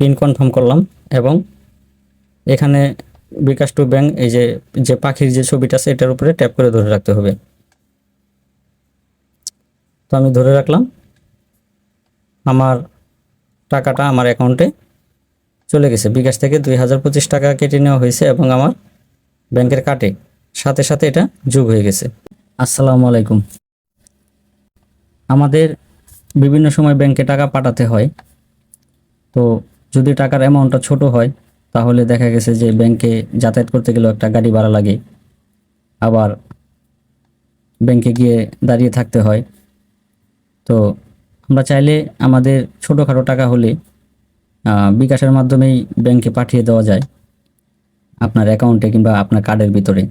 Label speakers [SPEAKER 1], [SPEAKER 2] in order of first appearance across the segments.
[SPEAKER 1] Pin confirm করলাম এবং এখানে বিকাশ টু ব্যাংক এই যে যে পাখির যে ছবিটা আছে, এটার উপরে ট্যাপ করে ধরে রাখতে হবে। তো আমি ধরে রাখলাম। আমার টাকাটা আমার অ্যাকাউন্টে চলে গেছে। বিকাশ থেকে দুই হাজার পঁচিশ টাকা কেটে নেওয়া হয়েছে এবং আমার ব্যাংকের কাটে সাথে সাথে এটা যোগ হয়ে গেছে। আসসালামু আলাইকুম। আমাদের বিভিন্ন সময় ব্যাংকে টাকা পাঠাতে হয়। তো যদি টাকার অ্যামাউন্টটা ছোট হয়, তাহলে দেখা গেছে যে ব্যাংকে যাতায়াত করতে গেলেও একটা গাড়ি ভাড়া লাগে। আবার ব্যাংকে গিয়ে দাঁড়িয়ে থাকতে হয়। তো আমরা চাইলে আমাদের ছোটোখাটো টাকা হলে বিকাশের মাধ্যমেই ব্যাংকে পাঠিয়ে দেওয়া যায় আপনার অ্যাকাউন্টে কিংবা আপনার কার্ডের ভিতরে।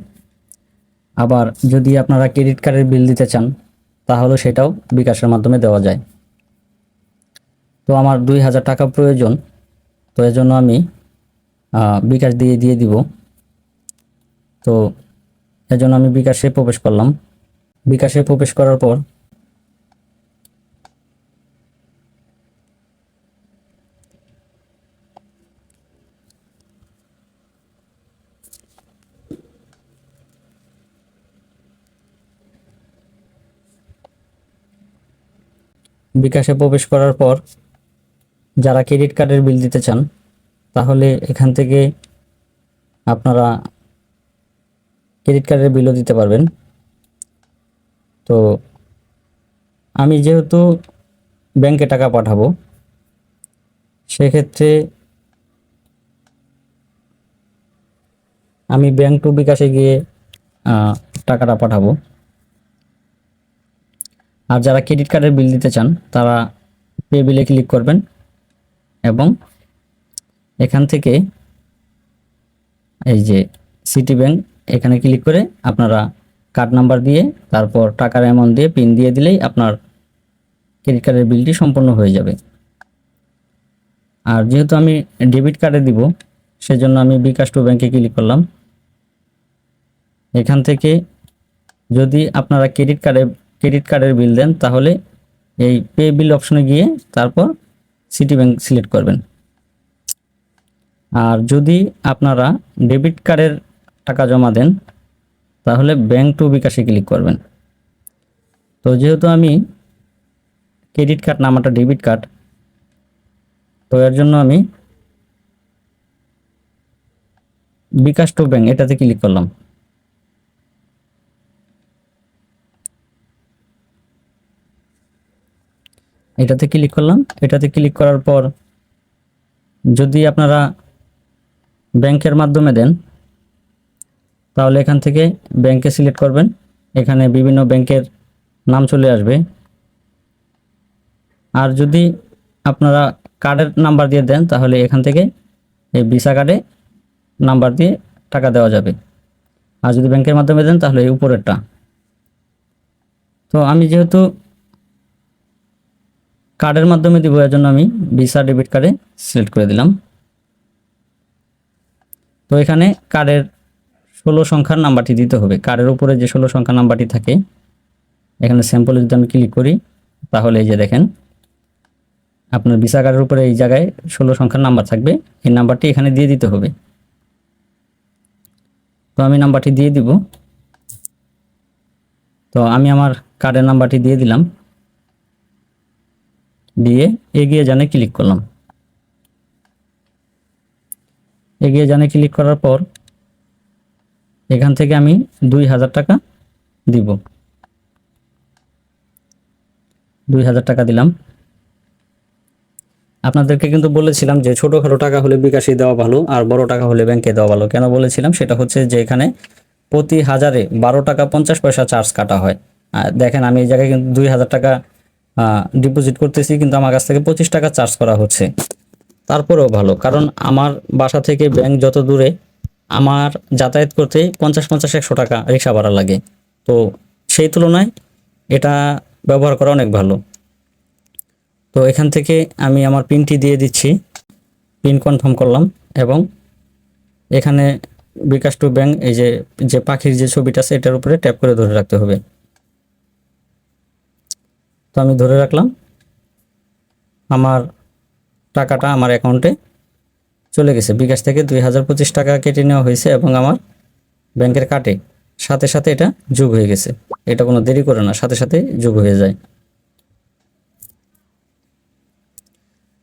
[SPEAKER 1] আবার যদি আপনারা ক্রেডিট কার্ডের বিল দিতে চান তাহলে সেটাও বিকাশের মাধ্যমে দেওয়া যায়। তো আমার দুই হাজার টাকা প্রয়োজন। তো এজন্য আমি আহ, বিকাশ দিয়ে দিয়ে দিব। তো এজন্য আমি বিকাশে প্রবেশ করলাম। বিকাশে প্রবেশ করার পর বিকাশে প্রবেশ করার পর যারা ক্রেডিট কার্ডের বিল দিতে চান, তাহলে এখান থেকে আপনারা ক্রেডিট কার্ডের বিলও দিতে পারবেন। তো আমি যেহেতু ব্যাংকে টাকা পাঠাবো, সেক্ষেত্রে আমি ব্যাংক টু বিকাশে গিয়ে টাকাটা পাঠাবো। আর যারা ক্রেডিট কার্ডের বিল দিতে চান, তারা পে বিলে ক্লিক করবেন। এবং এখান থেকে এই যে সিটি ব্যাংক এখানে ক্লিক করে আপনারা কার্ড নাম্বার দিয়ে, তারপর টাকার অ্যামাউন্ট দিয়ে পিন দিয়ে দিলেই আপনার ক্রেডিট কার্ডের বিলটি সম্পূর্ণ হয়ে যাবে। আর যেহেতু আমি ডেবিট কার্ডে দিব, সেজন্য আমি বিকাশ টু ব্যাংকে ক্লিক করলাম। এখান থেকে যদি আপনারা ক্রেডিট কার্ডে ক্রেডিট কার্ডের বিল দেন, তাহলে এই পে বিল অপশনে গিয়ে তারপর সিটি ব্যাংক সিলেক্ট করবেন। আর যদি আপনারা ডেবিট কার্ডের টাকা জমা দেন, তাহলে ব্যাংক টু বিকাশে ক্লিক করবেন। তো যেহেতু আমি ক্রেডিট কার্ড না আমারটা ডেবিট কার্ড তো এর জন্য আমি বিকাশ টু ব্যাংক এটাতে ক্লিক করলাম। এটাতে ক্লিক করলাম। এটাতে ক্লিক করার পর যদি আপনারা ব্যাংকের মাধ্যমে দেন, তাহলে এখান থেকে ব্যাংকে সিলেক্ট করবেন। এখানে বিভিন্ন ব্যাংকের নাম চলে আসবে। আর যদি আপনারা কার্ডের নাম্বার দিয়ে দেন, তাহলে এখান থেকে এই ভিসা কার্ডে নাম্বার দিয়ে টাকা দেওয়া যাবে। আর যদি ব্যাংকের মাধ্যমে দেন, তাহলে এই উপরেরটা। তো আমি যেহেতু কার্ডের মাধ্যমে দিব, এর জন্য আমি ভিসা ডেবিট কার্ডে সিলেক্ট করে দিলাম। তো এখানে কার্ডের ষোলো সংখ্যার নাম্বারটি দিতে হবে। কার্ডের উপরে যে ষোলো সংখ্যার নাম্বারটি থাকে, এখানে স্যাম্পলে যদি আমি ক্লিক করি, তাহলে এই যে দেখেন, আপনার ভিসা কার্ডের উপরে এই জায়গায় ষোলো সংখ্যার নাম্বার থাকবে। এই নাম্বারটি এখানে দিয়ে দিতে হবে। তো আমি নাম্বারটি দিয়ে দিব। তো আমি আমার কার্ডের নাম্বারটি দিয়ে দিলাম। দিয়ে এগিয়ে জানে ক্লিক করলাম। এগিয়ে জানে ক্লিক করার পর এখান থেকে আমি দুই হাজার টাকা দিব। দুই হাজার টাকা দিলাম। আপনাদেরকে কিন্তু বলেছিলাম যে ছোটোখাটো টাকা হলে বিকাশে দেওয়া ভালো আর বড় টাকা হলে ব্যাংকে দেওয়া ভালো। কেন বলেছিলাম? সেটা হচ্ছে যে এখানে প্রতি হাজারে বারো টাকা পঞ্চাশ পয়সা চার্জ কাটা হয়। দেখেন আমি এই জায়গায় কিন্তু দুই হাজার টাকা ডিপোজিট করতেছি, কিন্তু আমার কাছ থেকে পঁচিশ টাকা চার্জ করা হচ্ছে। তারপরেও ভালো, কারণ আমার বাসা থেকে ব্যাংক যত দূরে, আমার যাতায়াত করতে পঞ্চাশ পঞ্চাশ, একশো টাকা রিক্সা ভাড়া লাগে। তো সেই তুলনায় এটা ব্যবহার করা অনেক ভালো। তো এখান থেকে আমি আমার পিনটি দিয়ে দিচ্ছি। পিন কনফার্ম করলাম এবং এখানে বিকাশ টু ব্যাংক, এই যে যে পাখির যে ছবিটা আছে, এটার উপরে ট্যাপ করে ধরে রাখতে হবে। তো আমি ধরে রাখলাম আমার টাকাটা আমার অ্যাকাউন্টে চলে গেছে। বিকাশ থেকে দুই হাজার পঁচিশ টাকা কেটে নেওয়া হয়েছে এবং আমার ব্যাংকের কাটে সাথে সাথে এটা যোগ হয়ে গেছে। এটা কোনো দেরি করে না, সাথে সাথে যোগ হয়ে যায়।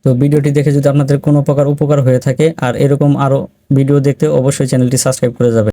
[SPEAKER 1] তো ভিডিওটি দেখে যদি আপনাদের কোনো প্রকার উপকার হয়ে থাকে আর এরকম আরও ভিডিও দেখতে অবশ্যই চ্যানেলটি সাবস্ক্রাইব করে যাবেন।